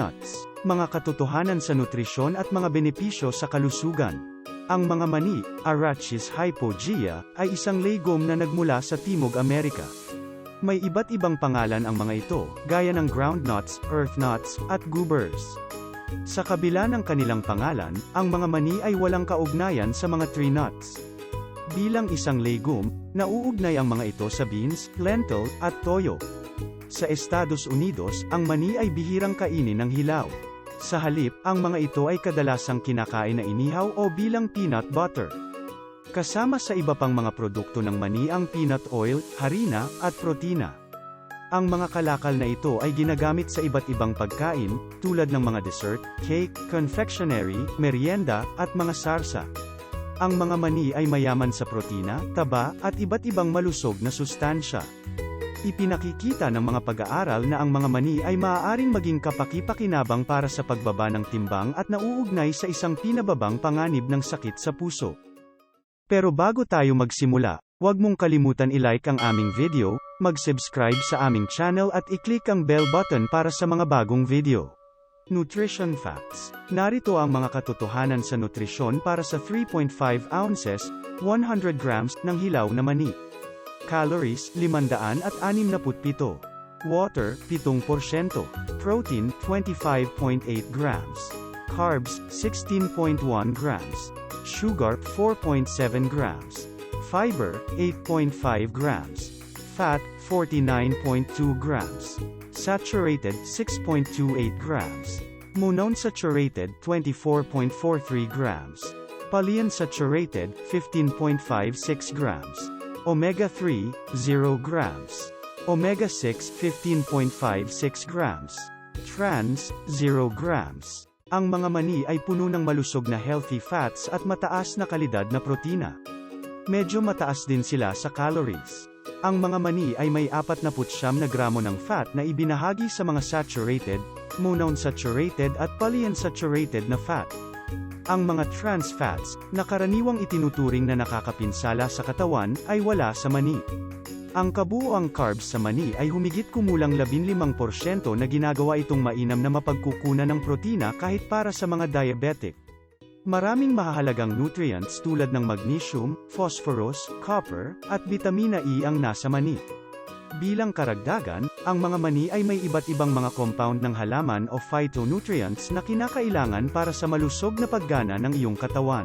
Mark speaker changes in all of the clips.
Speaker 1: nuts, mga katotohanan sa nutrisyon at mga benepisyo sa kalusugan. Ang mga mani, Arachis hypogea, ay isang legum na nagmula sa Timog Amerika. May iba't ibang pangalan ang mga ito, gaya ng groundnuts, earth nuts, at goobers. Sa kabila ng kanilang pangalan, ang mga mani ay walang kaugnayan sa mga tree nuts. Bilang isang legum, nauugnay ang mga ito sa beans, lentil, at toyo. Sa Estados Unidos, ang mani ay bihirang kainin ng hilaw. Sa halip, ang mga ito ay kadalasang kinakain na inihaw o bilang peanut butter. Kasama sa iba pang mga produkto ng mani ang peanut oil, harina, at protina. Ang mga kalakal na ito ay ginagamit sa iba't ibang pagkain, tulad ng mga dessert, cake, confectionery, merienda, at mga sarsa. Ang mga mani ay mayaman sa protina, taba, at iba't ibang malusog na sustansya. Ipinakikita ng mga pag-aaral na ang mga mani ay maaaring maging kapaki-pakinabang para sa pagbaba ng timbang at nauugnay sa isang pinababang panganib ng sakit sa puso. Pero bago tayo magsimula, huwag mong kalimutan i-like ang aming video, mag-subscribe sa aming channel at i-click ang bell button para sa mga bagong video. Nutrition Facts Narito ang mga katotohanan sa nutrisyon para sa 3.5 ounces, 100 grams, ng hilaw na mani. Calories, 567. Water, 7%. Protein, 25.8 grams. Carbs, 16.1 grams. Sugar, 4.7 grams. Fiber, 8.5 grams. Fat, 49.2 grams. Saturated, 6.28 grams. Monounsaturated, 24.43 grams. Polyunsaturated, 15.56 grams. Omega-3, 0 grams. Omega-6, 15.56 grams. Trans, 0 grams. Ang mga mani ay puno ng malusog na healthy fats at mataas na kalidad na protina. Medyo mataas din sila sa calories. Ang mga mani ay may 49 na gramo ng fat na ibinahagi sa mga saturated, monounsaturated at polyunsaturated na fat. Ang mga trans fats, na karaniwang itinuturing na nakakapinsala sa katawan, ay wala sa mani. Ang kabuoang carbs sa mani ay humigit kumulang 15% na ginagawa itong mainam na mapagkukunan ng protina kahit para sa mga diabetic. Maraming mahahalagang nutrients tulad ng magnesium, phosphorus, copper, at vitamina E ang nasa mani. Bilang karagdagan, ang mga mani ay may iba't ibang mga compound ng halaman o phytonutrients na kinakailangan para sa malusog na paggana ng iyong katawan.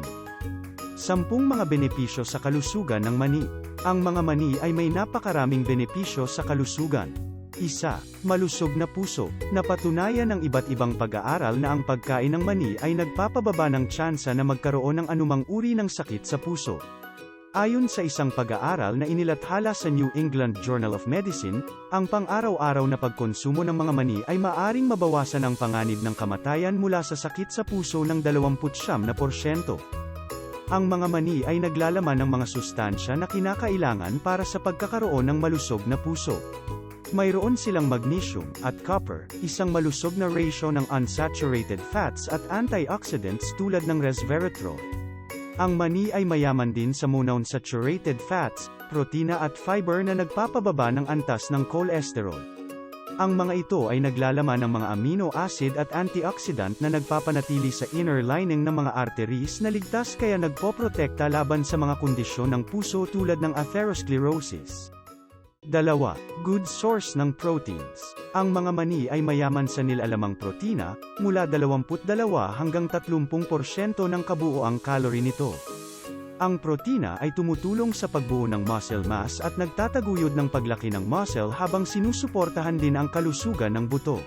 Speaker 1: Sampung mga benepisyo sa kalusugan ng mani. Ang mga mani ay may napakaraming benepisyo sa kalusugan. Isa, malusog na puso. Napatunayan ng iba't ibang pag-aaral na ang pagkain ng mani ay nagpapababa ng tsansa na magkaroon ng anumang uri ng sakit sa puso. Ayon sa isang pag-aaral na inilathala sa New England Journal of Medicine, ang pang-araw-araw na pagkonsumo ng mga mani ay maaring mabawasan ang panganib ng kamatayan mula sa sakit sa puso ng 29 na porsyento. Ang mga mani ay naglalaman ng mga sustansya na kinakailangan para sa pagkakaroon ng malusog na puso. Mayroon silang magnesium at copper, isang malusog na ratio ng unsaturated fats at antioxidants tulad ng resveratrol. Ang mani ay mayaman din sa monounsaturated fats, protina at fiber na nagpapababa ng antas ng cholesterol. Ang mga ito ay naglalaman ng mga amino acid at antioxidant na nagpapanatili sa inner lining ng mga arteries na ligtas kaya nagpoprotekta laban sa mga kondisyon ng puso tulad ng atherosclerosis. Dalawa, good source ng proteins. Ang mga mani ay mayaman sa nilalamang protina, mula 22 hanggang 30% ng kabuoang calorie nito. Ang protina ay tumutulong sa pagbuo ng muscle mass at nagtataguyod ng paglaki ng muscle habang sinusuportahan din ang kalusugan ng buto.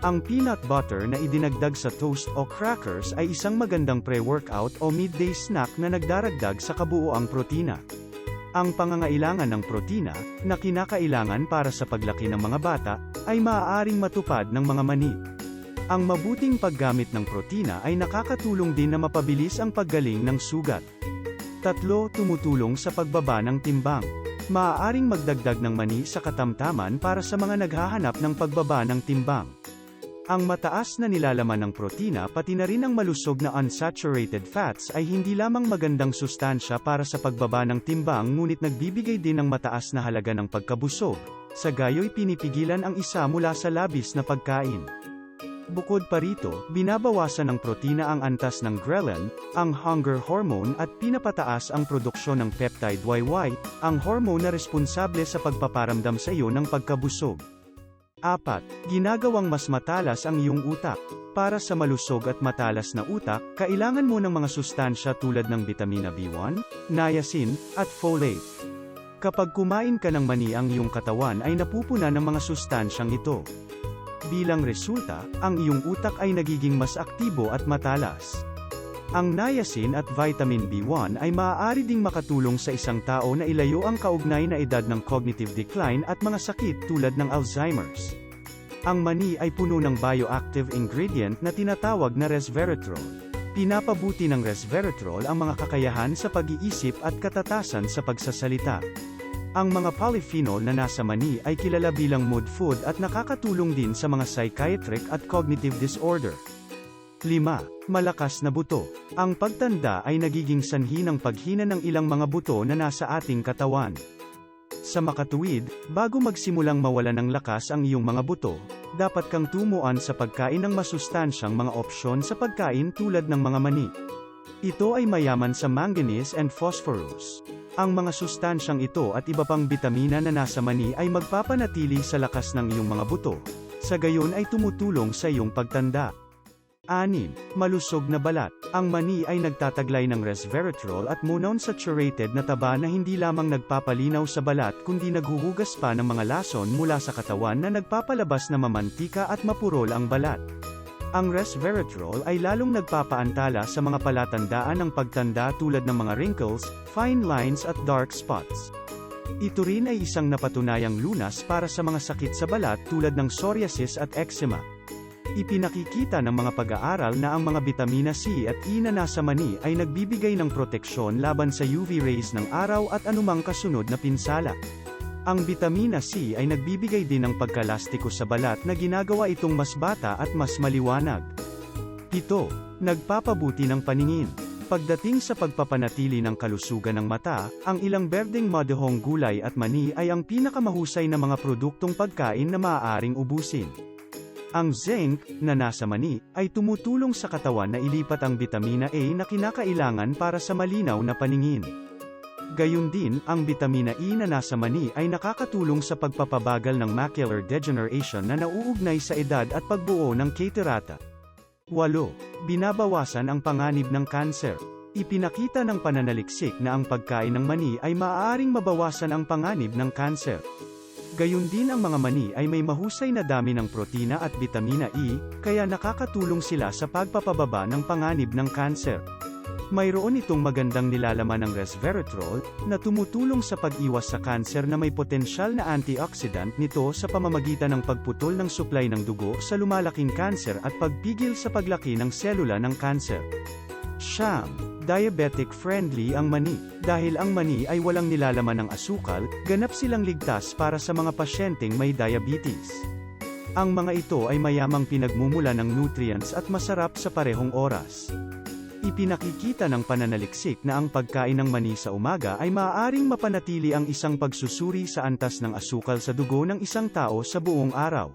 Speaker 1: Ang peanut butter na idinagdag sa toast o crackers ay isang magandang pre-workout o midday snack na nagdaragdag sa kabuoang protina. Ang pangangailangan ng protina, na kinakailangan para sa paglaki ng mga bata, ay maaaring matupad ng mga mani. Ang mabuting paggamit ng protina ay nakakatulong din na mapabilis ang paggaling ng sugat. Tatlo, tumutulong sa pagbaba ng timbang. Maaaring magdagdag ng mani sa katamtaman para sa mga naghahanap ng pagbaba ng timbang. Ang mataas na nilalaman ng protina pati na rin ang malusog na unsaturated fats ay hindi lamang magandang sustansya para sa pagbaba ng timbang ngunit nagbibigay din ng mataas na halaga ng pagkabusog. Sa gayo'y pinipigilan ang isa mula sa labis na pagkain. Bukod pa rito, binabawasan ng protina ang antas ng ghrelin, ang hunger hormone at pinapataas ang produksyon ng peptide YY, ang hormone na responsable sa pagpaparamdam sa iyo ng pagkabusog. 4. Ginagawang mas matalas ang iyong utak. Para sa malusog at matalas na utak, kailangan mo ng mga sustansya tulad ng vitamina B1, niacin, at folate. Kapag kumain ka ng mani ang iyong katawan ay napupuna ng mga sustansyang ito. Bilang resulta, ang iyong utak ay nagiging mas aktibo at matalas. Ang niacin at vitamin B1 ay maaari ding makatulong sa isang tao na ilayo ang kaugnay na edad ng cognitive decline at mga sakit tulad ng Alzheimer's. Ang mani ay puno ng bioactive ingredient na tinatawag na resveratrol. Pinapabuti ng resveratrol ang mga kakayahan sa pag-iisip at katatasan sa pagsasalita. Ang mga polyphenol na nasa mani ay kilala bilang mood food at nakakatulong din sa mga psychiatric at cognitive disorder. 5. Malakas na buto. Ang pagtanda ay nagiging sanhi ng paghina ng ilang mga buto na nasa ating katawan. Sa makatuwid, bago magsimulang mawalan ng lakas ang iyong mga buto, dapat kang tumuan sa pagkain ng masustansyang mga opsyon sa pagkain tulad ng mga mani. Ito ay mayaman sa manganese and phosphorus. Ang mga sustansyang ito at iba pang bitamina na nasa mani ay magpapanatili sa lakas ng iyong mga buto. Sa gayon ay tumutulong sa iyong pagtanda. 6. Malusog na balat. Ang mani ay nagtataglay ng resveratrol at monounsaturated na taba na hindi lamang nagpapalinaw sa balat kundi naghuhugas pa ng mga lason mula sa katawan na nagpapalabas na mamantika at mapurol ang balat. Ang resveratrol ay lalong nagpapaantala sa mga palatandaan ng pagtanda tulad ng mga wrinkles, fine lines at dark spots. Ito rin ay isang napatunayang lunas para sa mga sakit sa balat tulad ng psoriasis at eczema. Ipinakikita ng mga pag-aaral na ang mga bitamina C at E na nasa mani ay nagbibigay ng proteksyon laban sa UV rays ng araw at anumang kasunod na pinsala. Ang bitamina C ay nagbibigay din ng pagkalastiko sa balat na ginagawa itong mas bata at mas maliwanag. 7. Nagpapabuti ng paningin. Pagdating sa pagpapanatili ng kalusugan ng mata, ang ilang berdeng madahong gulay at mani ay ang pinakamahusay na mga produktong pagkain na maaaring ubusin. Ang zinc, na nasa mani, ay tumutulong sa katawan na ilipat ang vitamina A na kinakailangan para sa malinaw na paningin. Gayun din, ang vitamina E na nasa mani ay nakakatulong sa pagpapabagal ng macular degeneration na nauugnay sa edad at pagbuo ng catarata. 8. Binabawasan ang panganib ng kanser. Ipinakita ng pananaliksik na ang pagkain ng mani ay maaaring mabawasan ang panganib ng kanser. Gayun din ang mga mani ay may mahusay na dami ng protina at vitamina E, kaya nakakatulong sila sa pagpapababa ng panganib ng kanser. Mayroon itong magandang nilalaman ng resveratrol, na tumutulong sa pag-iwas sa kanser na may potensyal na antioxidant nito sa pamamagitan ng pagputol ng supply ng dugo sa lumalaking kanser at pagpigil sa paglaki ng selula ng kanser. Siyam, diabetic friendly ang mani. Dahil ang mani ay walang nilalaman ng asukal, ganap silang ligtas para sa mga pasyenteng may diabetes. Ang mga ito ay mayamang pinagmumula ng nutrients at masarap sa parehong oras. Ipinakikita ng pananaliksik na ang pagkain ng mani sa umaga ay maaaring mapanatili ang isang pagsusuri sa antas ng asukal sa dugo ng isang tao sa buong araw.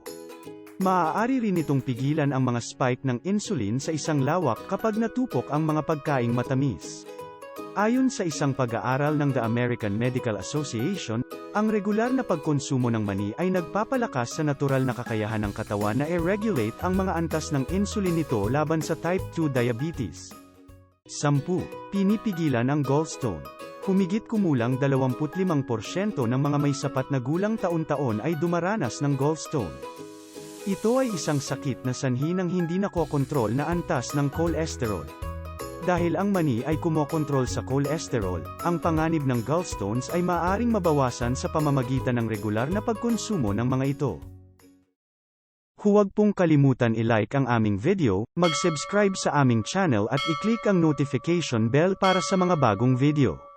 Speaker 1: Maaari rin itong pigilan ang mga spike ng insulin sa isang lawak kapag natupok ang mga pagkaing matamis. Ayon sa isang pag-aaral ng The American Medical Association, ang regular na pagkonsumo ng mani ay nagpapalakas sa natural na kakayahan ng katawan na i-regulate ang mga antas ng insulin nito laban sa type 2 diabetes. 10. Pinipigilan ang gallstone. Humigit kumulang 25% ng mga may sapat na gulang taon-taon ay dumaranas ng gallstone. Ito ay isang sakit na sanhi ng hindi nakokontrol na antas ng cholesterol. Dahil ang mani ay kumokontrol sa cholesterol, ang panganib ng gallstones ay maaaring mabawasan sa pamamagitan ng regular na pagkonsumo ng mga ito. Huwag pong kalimutan i-like ang aming video, mag-subscribe sa aming channel at i-click ang notification bell para sa mga bagong video.